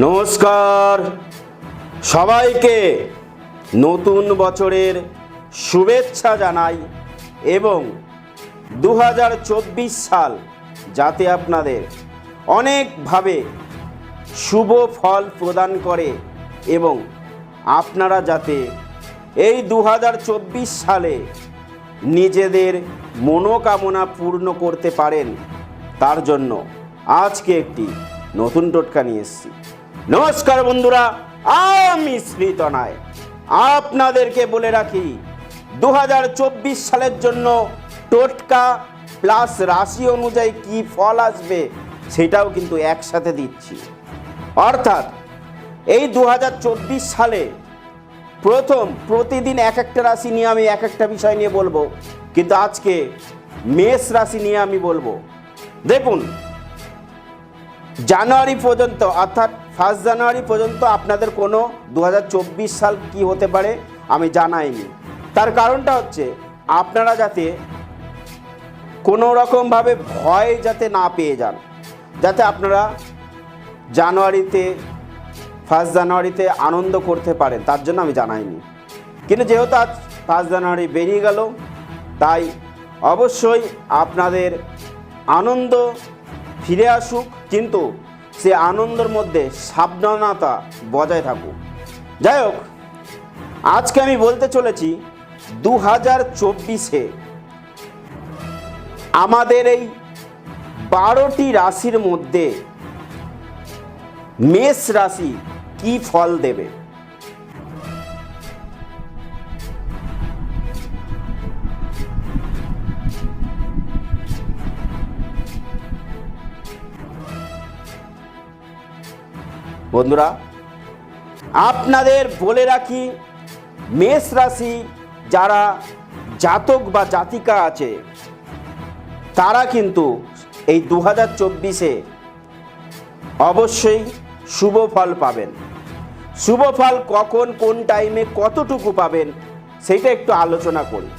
নমস্কার। সবাইকে নতুন বছরের শুভেচ্ছা জানাই এবং দু হাজার চব্বিশ সাল যাতে আপনাদের অনেকভাবে শুভ ফল প্রদান করে এবং আপনারা যাতে এই দু হাজার চব্বিশ সালে নিজেদের মনোকামনা পূর্ণ করতে পারেন, তার জন্য আজকে একটি নতুন টোটকা নিয়ে এসেছি। নমস্কার বন্ধুরা, আমি শ্রীতনায় আপনাদেরকে বলে রাখি দু হাজার চব্বিশ সালের জন্য টোটকা প্লাস রাশি অনুযায়ী কি ফল আসবে সেটাও কিন্তু একসাথে দিচ্ছি। অর্থাৎ এই দু হাজার চব্বিশ সালে প্রথম প্রতিদিন এক একটা রাশি নিয়ে আমি এক একটা বিষয় নিয়ে বলব, কিন্তু আজকে মেষ রাশি নিয়ে আমি বলব। দেখুন, জানুয়ারি পর্যন্ত অর্থাৎ ফার্স্ট জানুয়ারি পর্যন্ত আপনাদের কোনো দু হাজার চব্বিশ সাল কি হতে পারে আমি জানাইনি। তার কারণটা হচ্ছে আপনারা যাতে কোনো রকমভাবে ভয় যাতে না পেয়ে যান, যাতে আপনারা জানুয়ারিতে, ফার্স্ট জানুয়ারিতে আনন্দ করতে পারেন, তার জন্য আমি জানাইনি। কিন্তু যেহেতু আজ ফার্স্ট জানুয়ারি বেরিয়ে গেল, তাই অবশ্যই আপনাদের আনন্দ ফিরে আসুক, কিন্তু সে আনন্দের মধ্যে সাবধানতা বজায় থাকুক। যাই হোক, আজকে আমি বলতে চলেছি দু হাজার চব্বিশে আমাদের এই বারোটি রাশির মধ্যে মেষ রাশি কি ফল দেবে? বন্ধুরা, আপনাদের বলে রাখি, মেষ রাশি যারা জাতক বা জাতিকা আছে, তারা কিন্তু এই দু হাজার চব্বিশে অবশ্যই শুভ ফল পাবেন। শুভ ফল কখন, কোন টাইমে কতটুকু পাবেন, সেটা একটু আলোচনা করি।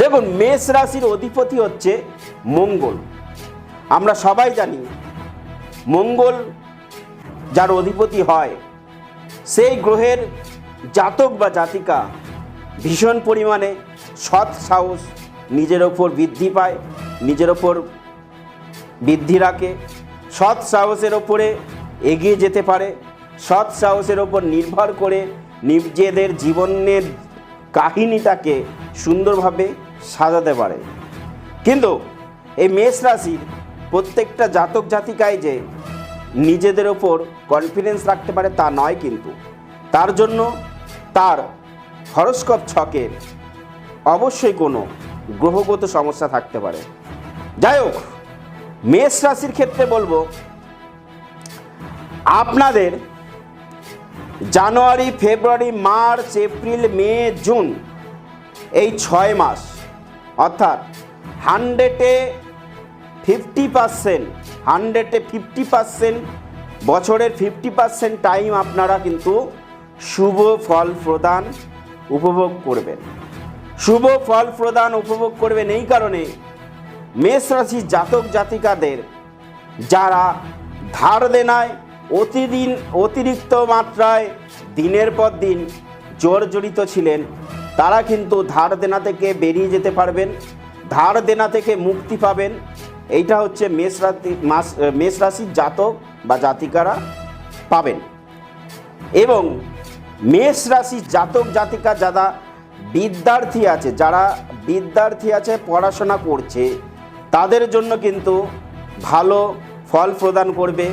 দেখুন, মেষ রাশির অধিপতি হচ্ছে মঙ্গল। আমরা সবাই জানি, মঙ্গল যার অধিপতি হয়। সেই গ্রহের জাতক বা জাতিকা ভীষণ পরিমাণে সৎ সাহস নিজের ওপর বৃদ্ধি পায়, নিজের ওপর বৃদ্ধি রাখে। সৎ সাহসের ওপরে এগিয়ে যেতে পারে। সৎ সাহসের ওপর নির্ভর করে নিজেদের জীবনের কাহিনীটাকে সুন্দরভাবে সাজাতে পারে। কিন্তু এই মেষ রাশির প্রত্যেকটা জাতক জাতিকায় যে নিজেদের ওপর কনফিডেন্স রাখতে পারে তা নয় কিন্তু। তার জন্য তার হরস্কোপ ছকের অবশ্যই কোনো গ্রহগত সমস্যা থাকতে পারে। যাই হোক, মেষ রাশির ক্ষেত্রে বলব, আপনাদের জানুয়ারি, ফেব্রুয়ারি, মার্চ, এপ্রিল, মে, জুন এই ছয় মাস, অর্থাৎ হান্ড্রেডে ফিফটি পার্সেন্ট হান্ড্রেডে ফিফটি পার্সেন্ট বছরের ফিফটি পার্সেন্ট টাইম আপনারা কিন্তু শুভ ফল প্রদান উপভোগ করবেন। শুভ ফল প্রদান উপভোগ করবেন এই কারণে মেষ রাশির জাতক জাতিকাদের যারা ধার দেনায় অতিদিন অতিরিক্ত মাত্রায় দিনের পর দিন জর্জরিত ছিলেন, তারা কিন্তু ধার দেনা থেকে বেরিয়ে যেতে পারবেন, ধার দেনা থেকে মুক্তি পাবেন এইটা হচ্ছে মেষ রাশি, মাস মেষ রাশির জাতক বা জাতিকারা পাবেন। এবং মেষ রাশির জাতক, জাতিকা যারা বিদ্যার্থী আছে, যারা বিদ্যার্থী আছে, পড়াশোনা করছে, তাদের জন্য কিন্তু ভালো ফল প্রদান করবে।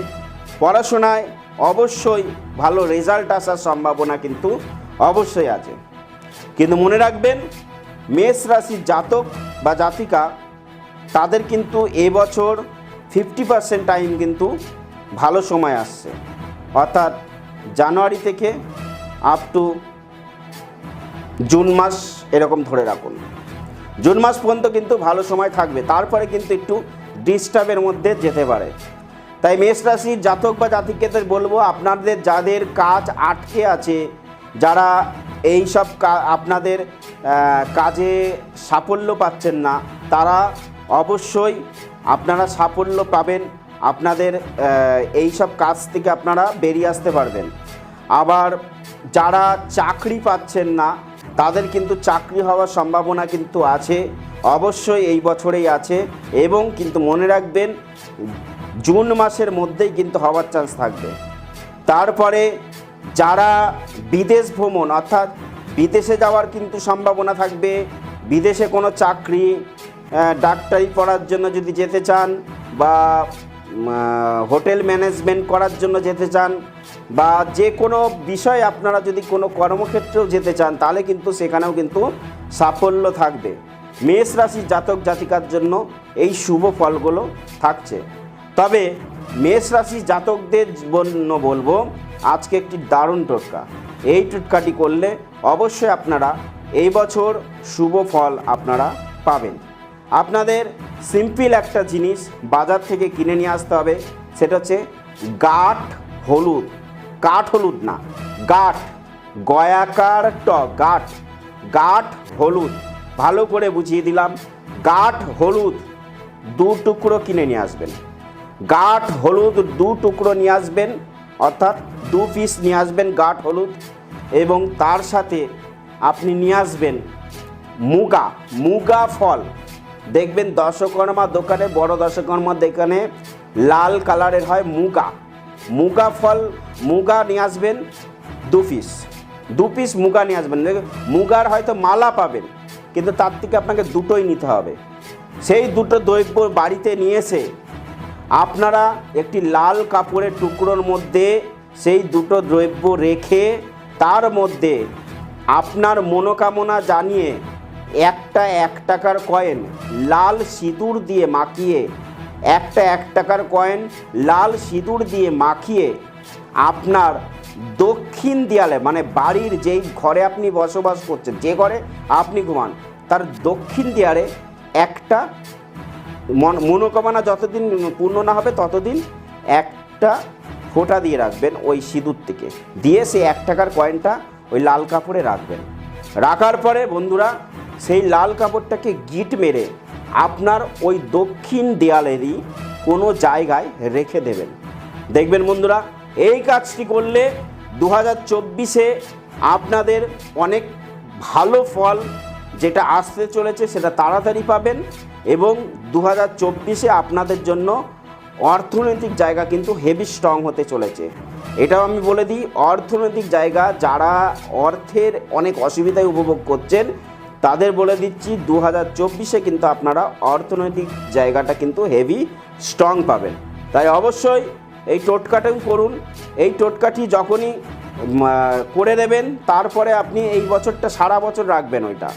পড়াশোনায় অবশ্যই ভালো রেজাল্ট আসার সম্ভাবনা কিন্তু অবশ্যই আছে। কিন্তু মনে রাখবেন, মেষ রাশির জাতক বা জাতিকা তাদের কিন্তু এবছর ফিফটি পার্সেন্ট টাইম কিন্তু ভালো সময় আসছে। অর্থাৎ জানুয়ারি থেকে আপ টু জুন মাস এরকম ধরে রাখুন। জুন মাস পর্যন্ত কিন্তু ভালো সময় থাকবে। তারপরে কিন্তু একটু ডিস্টার্বের মধ্যে যেতে পারে। তাই মেষ রাশির জাতক বা জাতিকেদের বলব, আপনাদের যাদের কাজ আটকে আছে, যারা এই সব আপনাদের কাজে সাফল্য পাচ্ছেন না, তারা অবশ্যই আপনারা সাফল্য পাবেন। আপনাদের এই সব কাজ থেকে আপনারা বেরিয়ে আসতে পারবেন। আবার যারা চাকরি পাচ্ছেন না, তাদের কিন্তু চাকরি হওয়ার সম্ভাবনা কিন্তু আছে, অবশ্যই এই বছরেই আছে এবং কিন্তু মনে রাখবেন, জুন মাসের মধ্যেই কিন্তু হওয়ার চান্স থাকবে। তারপরে যারা বিদেশ ভ্রমণ, অর্থাৎ বিদেশে যাওয়ার কিন্তু সম্ভাবনা থাকবে, বিদেশে কোনো চাকরি ডাক্তারি পড়ার জন্য যদি যেতে চান বা হোটেল ম্যানেজমেন্ট করার জন্য যেতে চান বা যে কোনো বিষয়ে আপনারা যদি কোনো কর্মক্ষেত্রেও যেতে চান, তাহলে কিন্তু সেখানেও কিন্তু সাফল্য থাকবে। মেষ রাশির জাতক জাতিকার জন্য এই শুভ ফলগুলো থাকছে। তবে মেষ রাশির জাতকদের জন্য বলব, আজকে একটি দারুণ টোটকা। এই টোটকাটি করলে অবশ্যই আপনারা এই বছর শুভ ফল আপনারা পাবেন। আপনাদের সিম্পল একটা জিনিস বাজার থেকে কিনে নিয়ে আসতে হবে। সেটা হচ্ছে গাঠ হলুদ। কাঠ হলুদ না গাঠ গয়াকার ট গাঠ গাঠ হলুদ। ভালো করে বুঝিয়ে দিলাম। গাঠ হলুদ দু টুকরো কিনে নিয়ে আসবেন। গাঠ হলুদ দু টুকরো নিয়ে আসবেন, অর্থাৎ দু পিস নিয়ে আসবেন গাঠ হলুদ। এবং তার সাথে আপনি নিয়ে আসবেন মুগা মুগা ফল। দেখবেন দশকর্মা দোকানে, বড় দশকর্মা দোকানে লাল কালারের হয় মুগা। মুগা ফল, মুগা নিয়ে আসবেন দু পিস দু পিস মুগা নিয়ে আসবেন। মুগার হয়তো মালা পাবেন, কিন্তু তার থেকে আপনাকে দুটোই নিতে হবে। সেই দুটো দ্রব্য বাড়িতে নিয়ে এসে আপনারা একটি লাল কাপড়ের টুকরোর মধ্যে সেই দুটো দ্রব্য রেখে তার মধ্যে আপনার মনোকামনা জানিয়ে একটা এক টাকার কয়েন লাল সিঁদুর দিয়ে মাখিয়ে, একটা এক টাকার কয়েন লাল সিঁদুর দিয়ে মাখিয়ে আপনার দক্ষিণ দেয়ালে মানে বাড়ির যেই ঘরে আপনি বসবাস করছেন, যে ঘরে আপনি ঘুমান, তার দক্ষিণ দেয়ালে একটা মন- মনোকামনা যতদিন পূর্ণ না হবে ততদিন একটা ফোঁটা দিয়ে রাখবেন ওই সিঁদুর থেকে। দিয়ে সে এক টাকার কয়েনটা ওই লাল কাপড়ে রাখবেন। রাখার পরে বন্ধুরা সেই লাল কাপড়টাকে গিট মেরে আপনার ওই দক্ষিণ দেয়ালেরই কোনো জায়গায় রেখে দেবেন। দেখবেন বন্ধুরা, এই কাজটি করলে দু হাজার চব্বিশে আপনাদের অনেক ভালো ফল যেটা আসতে চলেছে সেটা তাড়াতাড়ি পাবেন এবং দু হাজার চব্বিশে আপনাদের জন্য অর্থনৈতিক জায়গা কিন্তু হেভি স্ট্রং হতে চলেছে। এটাও আমি বলে দিই, অর্থনৈতিক জায়গা যারা অর্থের অনেক অসুবিধায় উপভোগ করছেন তাদের বলে দিচ্ছি দু হাজার চব্বিশে কিন্তু আপনারা অর্থনৈতিক জায়গাটা কিন্তু হেভি স্ট্রং পাবেন। তাই অবশ্যই এই টোটকাটাও করুন। এই টোটকাটি যখনই করে দেবেন, তারপরে আপনি এই বছরটা, সারা বছর রাখবেন ওইটা।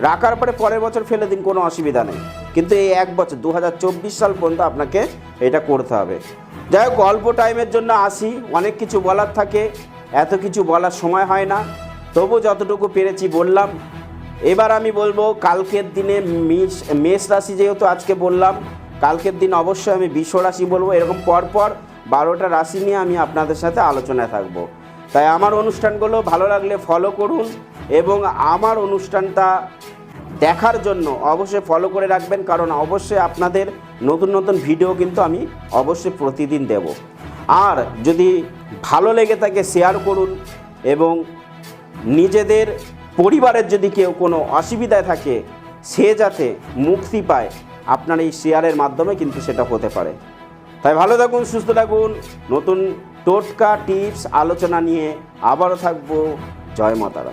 রাখার পরে পরের বছর ফেলে দিন, কোনো অসুবিধা নেই। কিন্তু এই এক বছর দু হাজার চব্বিশ সাল পর্যন্ত আপনাকে এটা করতে হবে। যাই হোক, অল্প টাইমের জন্য আসি। অনেক কিছু বলার থাকে, এত কিছু বলার সময় হয় না। তবু যতটুকু পেরেছি বললাম। এবার আমি বলব কালকের দিনে মেষ মেষ রাশি যেহেতু আজকে বললাম, কালকের দিন অবশ্যই আমি বিশ্ব রাশি বলব। এরকম পরপর বারোটা রাশি নিয়ে আমি আপনাদের সাথে আলোচনায় থাকব। তাই আমার অনুষ্ঠানগুলো ভালো লাগলে ফলো করুন এবং আমার অনুষ্ঠানটা দেখার জন্য অবশ্যই ফলো করে রাখবেন, কারণ অবশ্যই আপনাদের নতুন নতুন ভিডিও কিন্তু আমি অবশ্যই প্রতিদিন দেব। আর যদি ভালো লেগে থাকে শেয়ার করুন এবং নিজেদের পরিবারের যদি কেউ কোনো অসুবিধায় থাকে, সে যাতে মুক্তি পায়, আপনার এই শেয়ারের মাধ্যমে কিন্তু সেটা হতে পারে। তাই ভালো থাকুন, সুস্থ থাকুন। নতুন টোটকা টিপস আলোচনা নিয়ে আবারও থাকব। জয় মাতারা।